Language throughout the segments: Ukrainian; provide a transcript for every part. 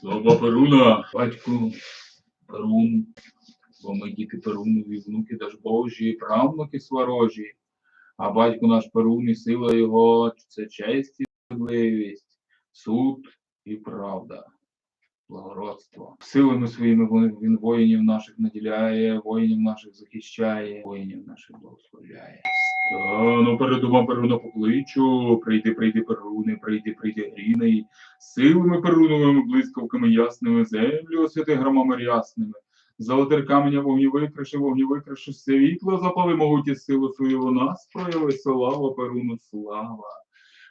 Слава Перуна, батьку Перун, бо ми діти Перунові, внуки даж Божі, правнуки сварожі, а батько наш Перун і сила його це честь і справедливість, суд і правда, благородство. Силами своїми він воїнів наших наділяє, воїнів наших захищає, воїнів наших благословляє. Стану перед дома Перуна покличу, прийди, прийди, Перуни, прийди, прийди, гріний, силами Перуновими, блискавками ясними, землю освяти громами рясними. Золотир каменя вогні викриши, вогні викриши, світло запали могуті силу свою вона прояви, слава Перуну, слава.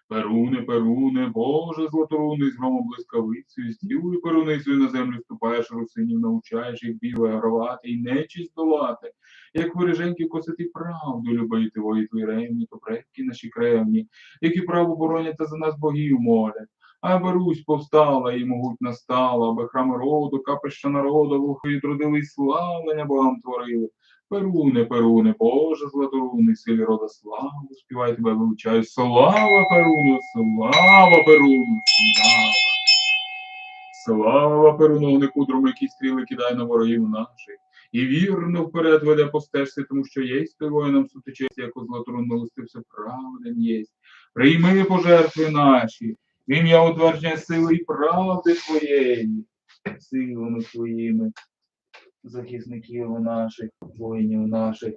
Перуне, Перуне, Боже златоруний, з громом блискавицею, зділою перуницею на землю ступаєш, русинів навчаєш, їх біле гравати і нечість долати. Як вореженьки косити правду любити, вої твої ревні, то предки наші кревні, які право боронять та за нас богів молять. Аби Русь повстала і могутня стала, аби храми роду, капища народу, вухої трудились, славлення Богам творили. Перуне, Перуне, Боже златоруний, силі рода славу, співай тебе величаю. Слава Перуну, слава Перуну, слава. Слава Перуну, не кудром, які стріли кидай на ворогів наших. І вірно вперед веде по стежці, тому що єсть той воїнам сутичесть, як у златорун милостився правден єсть. Прийми пожертви наші, ім'я утвердження сили і правди твоєї, силами твоїми, захисників наших, воїнів наших,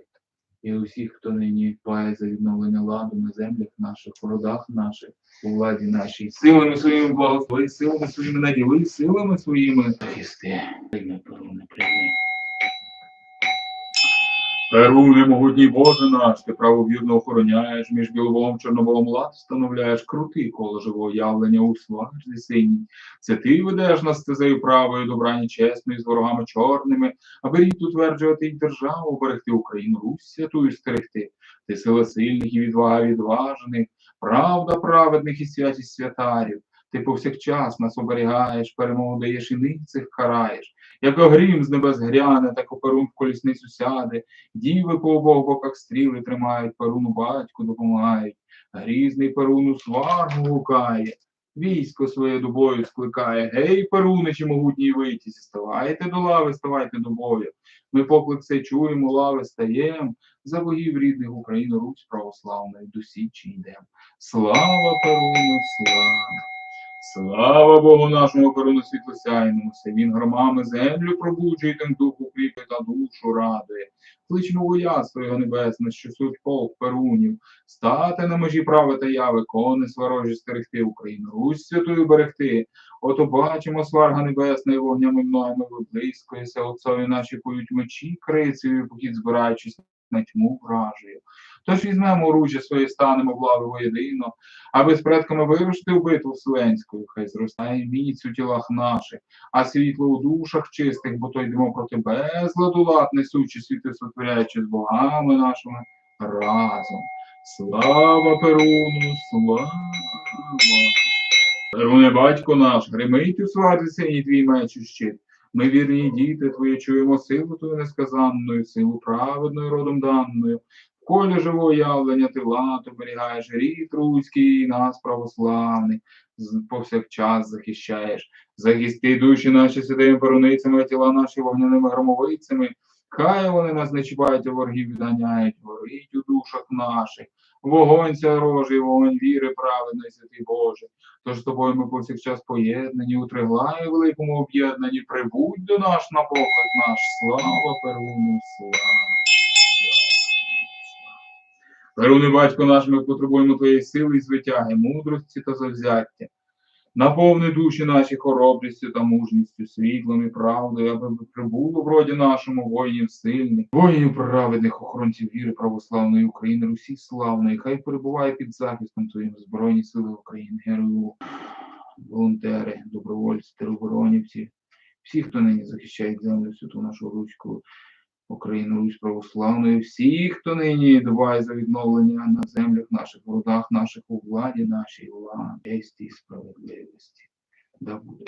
і усіх, хто нині пає за відновлення ладу на землях наших, в родах наших, у владі нашій, силами своїми благослови, силами своїми наділи, силами своїми захисти. Перуне, прийми. Перуне, могутній Боже наш, ти правовірно охороняєш, між біловом чорноволом лад встановляєш крутий коло живого явлення у сважі синій. Це ти ведеш нас стезею правою, добрані чесною, з ворогами чорними, аби рід утверджувати й державу, берегти Україну, Русь святую стерегти. Ти сила сильних і відвага відважених, правда праведних і святість святарів. Ти повсякчас нас оберігаєш, перемогу даєш і ницих караєш. Як грім з небес гряне, так оперун в колісницю сяде, діви по обох боках стріли тримають, перуну батьку допомагають. Грізний перуну сваргу гукає, військо своє до бою скликає. Гей, перуничі могутній витязі, ставайте до лави, ставайте до бою. Ми поклик цей чуємо, лави стаєм, за богів рідних Україну, Русь православної, до січі йдем. Слава Перуну, слава! Слава Богу нашому Перуну світлосяйному, се він громами землю пробуджує, тим духу кріпить та душу радує. Кличмо вояцтво його небесне, що суть полк Перунів, стати на межі права та яви, кони сварожі стерегти Україну, Русь святою берегти. Ото бачимо сварга небесна і вогнями мною виблискується, отцові наші поють мечі крицею, похід збираючись на тьму вражею. Тож візьмемо оружжя своє, станемо в лави воєдино, аби з предками вирушити в битву вселенську, хай зростає міць у тілах наших, а світло у душах чистих, бо то йдемо проти безладу лад, несучи світи, сотворяючи з богами нашими разом. Слава Перуну, слава! Перуне, батько наш, гримить у сваті синій твій меч і щит. Ми вірні діти твої, чуємо силу твою несказанною, силу праведною родом даною. В колі живого явлення ти лад оберігаєш, рід руський, нас православний, повсякчас захищаєш. Захисти душі наші святими перуницями, а тіла наші вогняними громовицями. Хай вони нас не чіпають, а ворогів відганяють, горить у душах наших. Вогонь ця рожий, вогонь віри праведної, святий Боже. Тож з тобою ми повсякчас поєднані, у триглаї великому об'єднанні, прибудь до наш на поклик наш. Слава Перуну, слава! Перуни, батько наш, ми потребуємо твоєї сили і звитяги, мудрості та завзяття. Наповни душі наші хоробрістю та мужністю, світлом і правдою, аби прибуло в роді нашому воїнів сильних, воїнів праведних, охоронців віри православної України, Русі славної, хай перебуває під захистом Твоїм Збройні Сили України, ГРУ, волонтери, добровольці, тероборонівці, всі, хто нині захищає землю святу нашу Руську, Україну, Русь православною, всі, хто нині дбає за відновлення на землях наших, в наших, у владі нашій, владі, честі і справедливості. Да буде.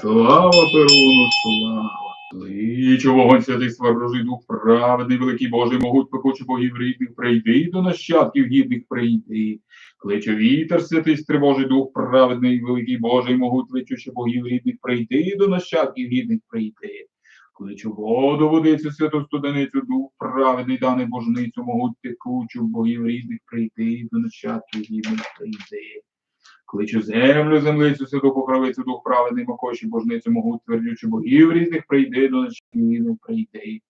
Слава Перуну, слава! Клич у вогонь святий сварожий дух праведний, великий Божий, могуть пекучи богів рідних, прийди до нащадків гідних прийди. Кличе вітер святий стривожий дух праведний, великий Божий, могуть личучи богів рідних, прийди до нащадків гідних прийди. Кличу воду, водицю, святу студеницю, дух праведний, даний божницю, могуть текучу богів різних прийти до нащадків гідних прийди. Кличу землю, землицю, святу покровицю, дух праведний, макоші, божницю, могуть твердючу богів різних, прийди до нащадків гідних прийди.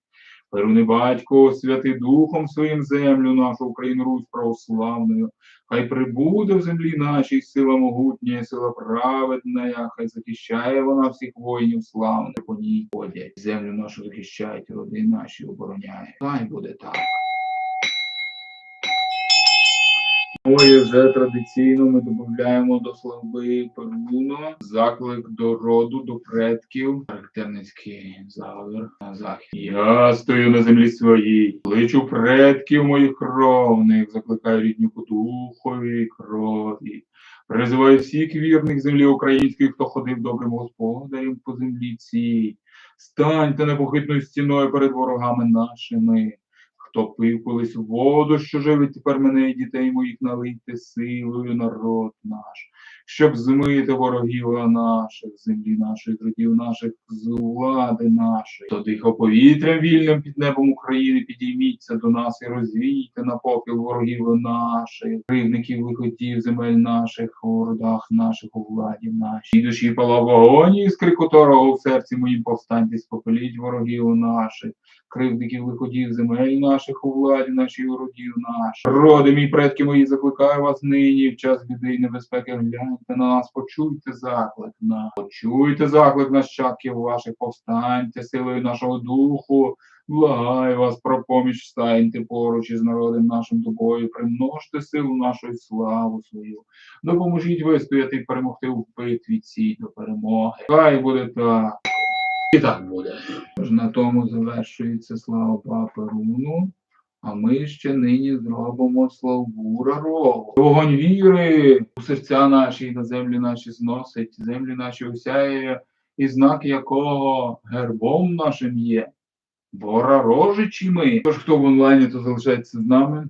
Перуни батько, святий духом своїм землю, нашу Україну Русь православною, хай прибуде в землі нашій сила могутня, сила праведна, хай захищає вона всіх воїнів славних, по ній ходять. Землю нашу захищають, роди наші обороняє. Хай буде так. Ой, вже традиційно ми додаємо до слави Перуно заклик до роду, до предків, характерницький завір на захід. Я стою на землі своїй, кличу предків моїх кровних, закликаю рідню по духові крові. Призиваю всіх вірних землі української, хто ходив добрим господарем по землі цій. Станьте непохитною стіною перед ворогами нашими. Хто пив колись воду, що живить тепер мене і дітей моїх налийте силою народ наш, щоб змити ворогів наших, землі нашої, з родів наших, з влади нашої. Хто дихав повітрям вільним під небом України, підійміться до нас і розвійте на попіл ворогів наших, кривників виходів земель наших, у родах наших, у владі нашій. І душі палав вогонь, іскри которого в серці моїм повстаньте, спопеліть ворогів наших кривдників виходів земель наших у владі нашій у родів наш. Роди мій предки мої, закликаю вас нині в час біди і небезпеки. Гляньте на нас, почуйте заклик на почуйте заклик нащадків ваших, повстаньте силою нашого духу. Благаю вас про поміч, станьте поруч із народом нашим тобою, примножте силу нашої славу свою. Допоможіть вистояти і перемогти у битві цій до перемоги. Хай буде так. І так буде. Тож на тому завершується слава Папи Руну. А ми ще нині зробимо славу Рарогу. Вогонь віри у серця наші на землі наші зносить, землі наші осяє, і знак якого гербом нашим є. Бо рарожичі ми. Тож хто в онлайні, то залишається з нами.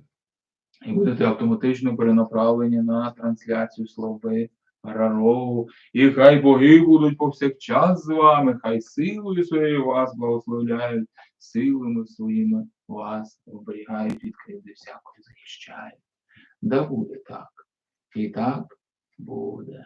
І будете автоматично перенаправлені на трансляцію слави Рарогу. І хай боги будуть повсякчас з вами, хай силою своєю вас благословляють, силами своїми вас оберігають від кривди всякої захищають. Да буде так. І так буде.